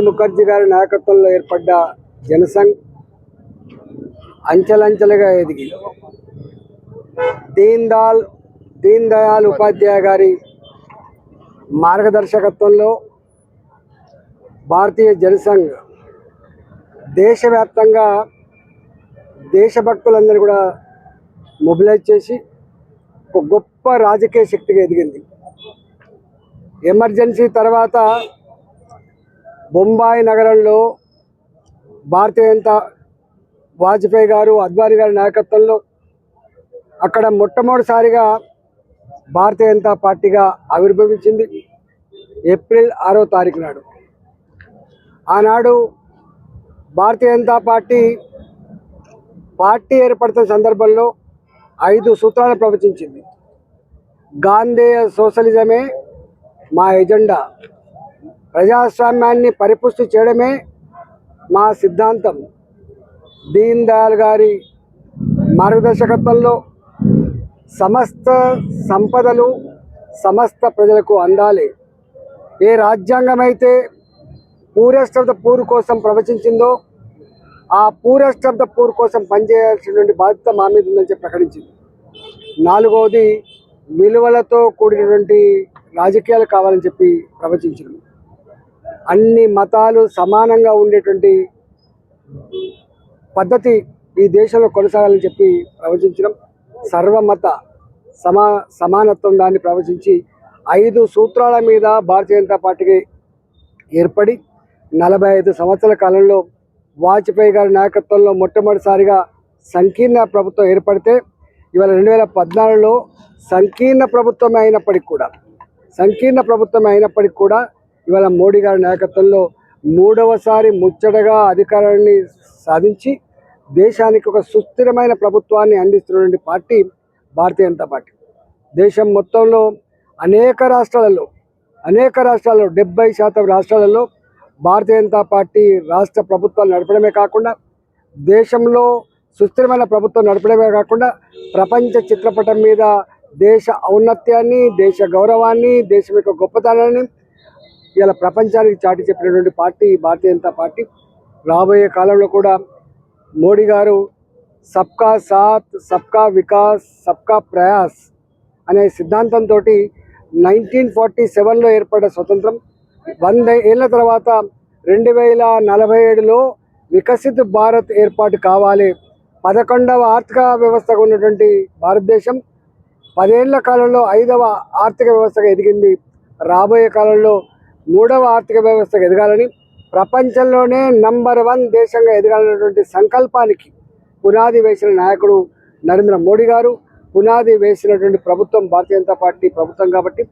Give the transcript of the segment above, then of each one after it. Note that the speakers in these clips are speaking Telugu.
ముఖర్జీ గారి నాయకత్వంలో ఏర్పడ్డ జనసంఘ్ అంచెలంచెలుగా ఎదిగి దీన్ దాల్ దీన్ దయాల్ ఉపాధ్యాయ గారి మార్గదర్శకత్వంలో భారతీయ జనసంఘ్ దేశవ్యాప్తంగా దేశభక్తులందరూ కూడా మొబిలైజ్ చేసి ఒక గొప్ప రాజకీయ శక్తిగా ఎదిగింది. ఎమర్జెన్సీ తర్వాత బొంబాయి నగరంలో భారతీయ జనతా వాజ్పేయి గారు అద్వానీ గారి నాయకత్వంలో అక్కడ మొట్టమొదటిసారిగా భారతీయ జనతా పార్టీగా ఆవిర్భవించింది ఏప్రిల్ ఆరో తారీఖు నాడు. ఆనాడు భారతీయ జనతా పార్టీ పార్టీ ఏర్పడుతున్న సందర్భంలో ఐదు సూత్రాలు ప్రవచించింది. గాంధేయ సోషలిజమే మా ఎజెండా. ప్రజాస్వామ్యాన్ని పరిపుష్టి చేయడమే మా సిద్ధాంతం. దీన్ దయాల్ గారి మార్గదర్శకత్వంలో సమస్త సంపదలు సమస్త ప్రజలకు అందాలి. ఏ రాజ్యాంగం అయితే పూరెస్ట్ పూర్ కోసం ప్రవచించిందో ఆ పూరెస్ట్ పూర్ కోసం పనిచేయాల్సినటువంటి బాధ్యత మా మీద ఉందని చెప్పి ప్రకటించింది. నాలుగవది విలువలతో కూడినటువంటి రాజకీయాలు కావాలని చెప్పి ప్రవచించింది. అన్ని మతాలు సమానంగా ఉండేటువంటి పద్ధతి ఈ దేశంలో కొనసాగాలని చెప్పి ప్రవచించడం సర్వమత సమా సమానత్వం దాన్ని ప్రవచించి ఐదు సూత్రాల మీద భారతీయ జనతా పార్టీకి ఏర్పడి నలభై ఐదు సంవత్సరాల కాలంలో వాజ్పేయి గారి నాయకత్వంలో మొట్టమొదటిసారిగా సంకీర్ణ ప్రభుత్వం ఏర్పడితే ఇవాళ రెండు వేల పద్నాలుగులో సంకీర్ణ ప్రభుత్వమే అయినప్పటికి కూడా సంకీర్ణ ప్రభుత్వమే అయినప్పటికి కూడా ఇవాళ మోడీ గారి నాయకత్వంలో మూడవసారి ముచ్చటగా అధికారాన్ని సాధించి దేశానికి ఒక సుస్థిరమైన ప్రభుత్వాన్ని అందిస్తున్నటువంటి పార్టీ భారతీయ జనతా పార్టీ. దేశం మొత్తంలో అనేక రాష్ట్రాలలో అనేక రాష్ట్రాల్లో డెబ్బై శాతం రాష్ట్రాలలో భారతీయ జనతా పార్టీ రాష్ట్ర ప్రభుత్వాలు నడపడమే కాకుండా దేశంలో సుస్థిరమైన ప్రభుత్వం నడపడమే కాకుండా ప్రపంచ చిత్రపటం మీద దేశ ఔన్నత్యాన్ని దేశ గౌరవాన్ని దేశం యొక్క గొప్పతనాన్ని ఇలా ప్రపంచానికి చాటి చెప్పినటువంటి పార్టీ భారతీయ జనతా పార్టీ రాబోయే కాలంలో కూడా మోడీ గారు సబ్కా సాత్ సబ్కా వికాస్ సబ్కా ప్రయాస్ అనే సిద్ధాంతంతో నైన్టీన్ ఫార్టీ సెవెన్లో ఏర్పడ్డ స్వతంత్రం వంద ఏళ్ళ తర్వాత రెండు వేల నలభై ఏడులో వికసిత్ భారత్ ఏర్పాటు కావాలి. పదకొండవ ఆర్థిక వ్యవస్థగా ఉన్నటువంటి భారతదేశం పదేళ్ళ కాలంలో ఐదవ ఆర్థిక వ్యవస్థగా ఎదిగింది. రాబోయే కాలంలో మూడవ ఆర్థిక వ్యవస్థగా ఎదగాలని ప్రపంచంలోనే నంబర్ వన్ దేశంగా ఎదగాలన్నటువంటి సంకల్పానికి పునాది వేసిన నాయకుడు నరేంద్ర మోడీ గారు పునాది వేసినటువంటి ప్రభుత్వం భారతీయ జనతా పార్టీ ప్రభుత్వం కాబట్టి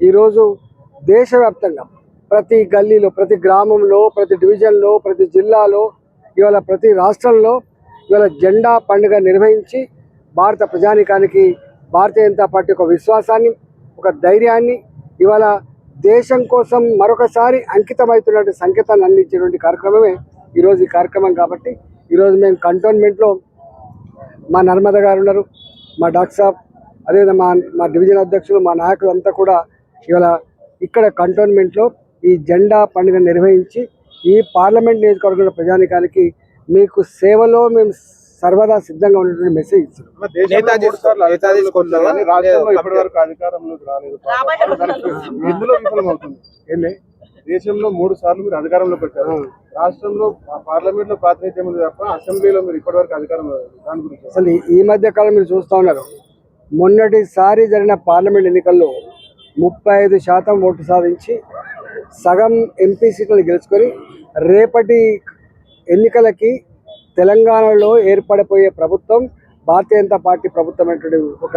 ఈరోజు దేశవ్యాప్తంగా ప్రతి గల్లీలో ప్రతి గ్రామంలో ప్రతి డివిజన్లో ప్రతి జిల్లాలో ఇవాళ ప్రతి రాష్ట్రంలో ఇవాళ జెండా పండుగ నిర్వహించి భారత ప్రజానికానికి భారతీయ జనతా పార్టీ ఒక విశ్వాసాన్ని ఒక ధైర్యాన్ని ఇవాళ దేశం కోసం మరొకసారి అంకితమవుతున్నటువంటి సంకేతాన్ని అందించేటువంటి కార్యక్రమమే ఈరోజు ఈ కార్యక్రమం కాబట్టి ఈరోజు మేము కంటోన్మెంట్లో మా నర్మద గారు ఉన్నారు మా డాక్టర్ సాబ్ అదేవిధంగా మా మా డివిజన్ అధ్యక్షులు మా నాయకులు అంతా కూడా ఇవాళ ఇక్కడ కంటోన్మెంట్లో ఈ జెండా పండుగ నిర్వహించి ఈ పార్లమెంట్ నియోజకవర్గంలో ప్రజానికానికి మీకు సేవలో మేము సర్వదా సిద్ధంగా ఉన్నటువంటి మెసేజ్ ఇస్తున్నాం. నేతాజీ నేతాజీ స్కూల్లో కానీ రాష్ట్రంలో ఇప్పటి వరకు అధికారంలోకి రాలేదు. ఇందులో విఫలమవుతుంది. ఏంటి దేశంలో మూడు సార్లు మీరు అధికారంలోకి వచ్చారు రాష్ట్రంలో పార్లమెంట్లో ప్రాతినిధ్యం ఉంది తప్ప అసెంబ్లీలో మీరు ఇప్పటి వరకు అధికారంలో లేదు. దాని గురించి అసలు ఈ- ఈ మధ్య కాలం మీరు చూస్తూ ఉన్నారు. మొన్నటిసారి జరిగిన పార్లమెంట్ ఎన్నికల్లో ముప్పై ఐదు శాతం ఓటు సాధించి సగం ఎంపీ సీట్లను గెలుచుకొని రేపటి ఎన్నికలకి తెలంగాణలో ఏర్పడిపోయే ప్రభుత్వం భారతీయ జనతా పార్టీ ప్రభుత్వం అనేటువంటి ఒక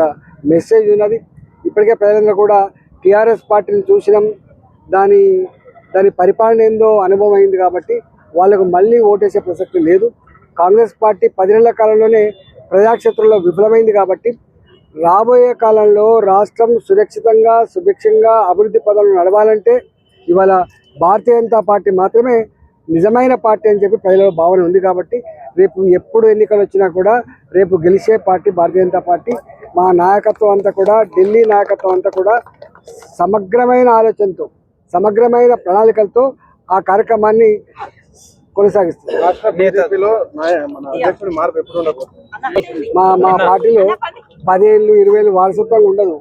మెసేజ్ ఉన్నది. ఇప్పటికే ప్రజలందరూ కూడా టీఆర్ఎస్ పార్టీని చూసినాం. దాని దాని పరిపాలన ఏందో అనుభవం అయింది కాబట్టి వాళ్ళకు మళ్ళీ ఓటేసే ప్రసక్తి లేదు. కాంగ్రెస్ పార్టీ పది నెలల కాలంలోనే ప్రజాక్షేత్రంలో విఫలమైంది కాబట్టి రాబోయే కాలంలో రాష్ట్రం సురక్షితంగా సుభిక్షంగా అభివృద్ధి పదాలు నడవాలంటే ఇవాళ భారతీయ జనతా పార్టీ మాత్రమే నిజమైన పార్టీ అని చెప్పి ప్రజల భావన ఉంది కాబట్టి రేపు ఎప్పుడు ఎన్నికలు వచ్చినా కూడా రేపు గెలిచే పార్టీ భారతీయ జనతా పార్టీ మా నాయకత్వం అంతా కూడా ఢిల్లీ నాయకత్వం అంతా కూడా సమగ్రమైన ఆలోచనతో సమగ్రమైన ప్రణాళికలతో ఆ కార్యక్రమాన్ని కొనసాగిస్తుంది. మా మా పార్టీలో పదేళ్ళు ఇరవై ఏళ్ళు వారసత్వంగా ఉండదు.